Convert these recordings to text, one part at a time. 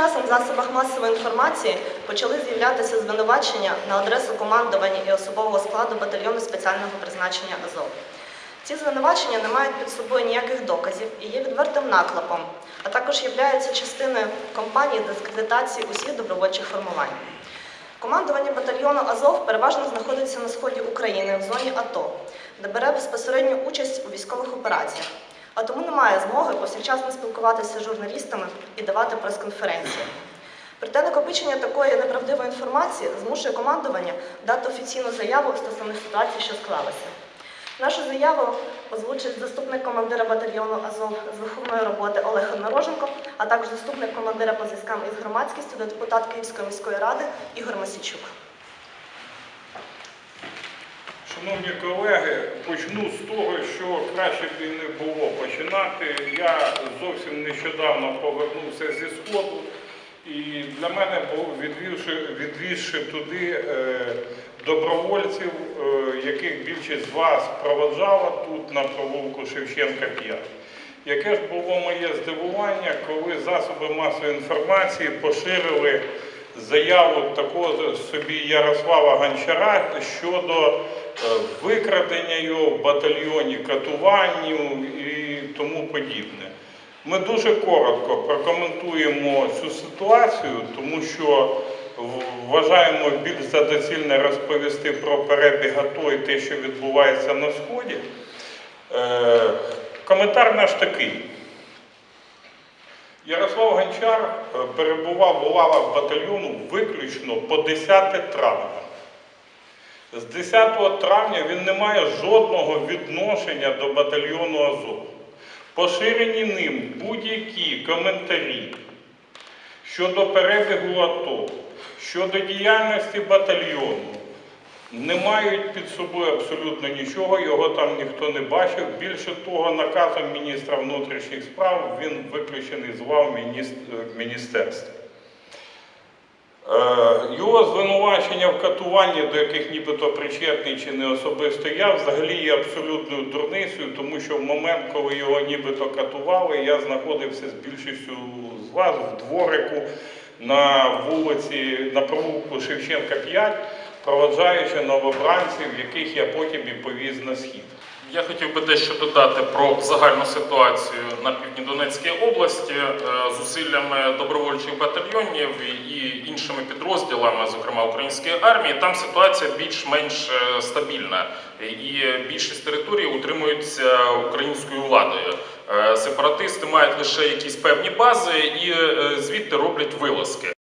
часом в засобах масової інформації почали з'являтися звинувачення на адресу командування і особового складу батальйону спеціального призначення Азов. Ці звинувачення не мають під собою ніяких доказів і є відвертим наклепом, а також являються частиною кампанії дискредитації усіх добровольчих формувань. Командування батальйону Азов переважно знаходиться на сході України в зоні АТО, де бере безпосередню участь у військових операціях, а тому не має змоги повсякчасно спілкуватися з журналістами і давати прес-конференції. Проте накопичення такої неправдивої інформації змушує командування дати офіційну заяву стосовно ситуації, що склалася. Нашу заяву озвучить заступник командира батальйону Азов з виховної роботи Олег Однороженко, а також заступник командира по зв'язкам із громадськістю, депутат Київської міської ради Ігор Масічук. Шановні колеги, почну з того, що краще б і не було починати. Я зовсім нещодавно повернувся зі сходу, і для мене був відвівши, відвізши туди е, добровольців, е, яких більшість з вас проводжала тут на провулку Шевченка 5. Яке ж було моє здивування, коли засоби масової інформації поширили заяву такого собі Ярослава Гончара щодо е, викрадення його в батальйоні, катуванню і тому подібне. Ми дуже коротко прокоментуємо цю ситуацію, тому що вважаємо більш за доцільне розповісти про перебіг АТО і те, що відбувається на Сході. Е, Коментар наш такий. Ярослав Гончар е, перебував у лавах батальйону виключно по 10 травня. З 10 травня він не має жодного відношення до батальйону Азов. Поширені ним будь-які коментарі щодо перебігу АТО, щодо діяльності батальйону, не мають під собою абсолютно нічого, його там ніхто не бачив. Більше того, наказом міністра внутрішніх справ він виключений з лав міністерства. Е, Його звинувачення в катуванні, до яких нібито причетний чи не особисто я, взагалі є абсолютною дурницею, тому що в момент, коли його нібито катували, я знаходився з більшістю з вас в дворику на вулиці, на провулку Шевченка 5, проводжаючи новобранців, яких я потім і повіз на схід. Я хотів би дещо додати про загальну ситуацію на півдні Донецької області Е, зусиллями добровольчих батальйонів і іншими підрозділами, зокрема української армії. Там ситуація більш-менш е, стабільна, і більшість територій утримуються українською владою. Е, Сепаратисти мають лише якісь певні бази і звідти роблять вилазки.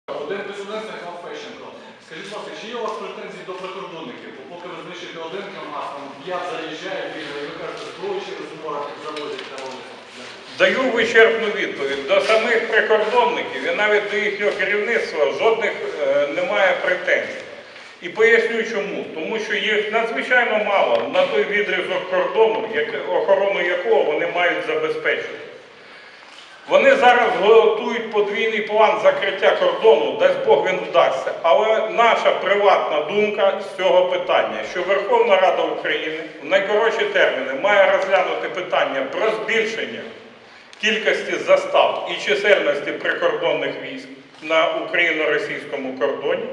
Даю вичерпну відповідь. До самих прикордонників і навіть до їхнього керівництва жодних е, немає претензій. І поясню чому. Тому що їх надзвичайно мало на той відрізок кордону, як- охорону якого вони мають забезпечити. Вони зараз готують подвійний план закриття кордону, дасть Бог він вдасться. Але наша приватна думка з цього питання, що Верховна Рада України в найкоротші терміни має розглянути питання про збільшення кількості застав і чисельності прикордонних військ на україно-російському кордоні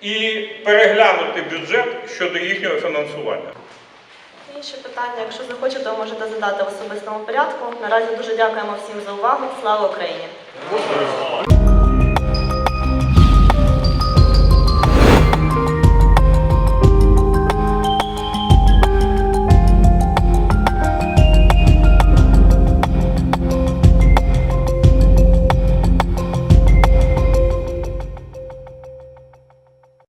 і переглянути бюджет щодо їхнього фінансування. Інші питання, якщо захочете, ви можете задати в особистому порядку. Наразі дуже дякуємо всім за увагу. Слава Україні!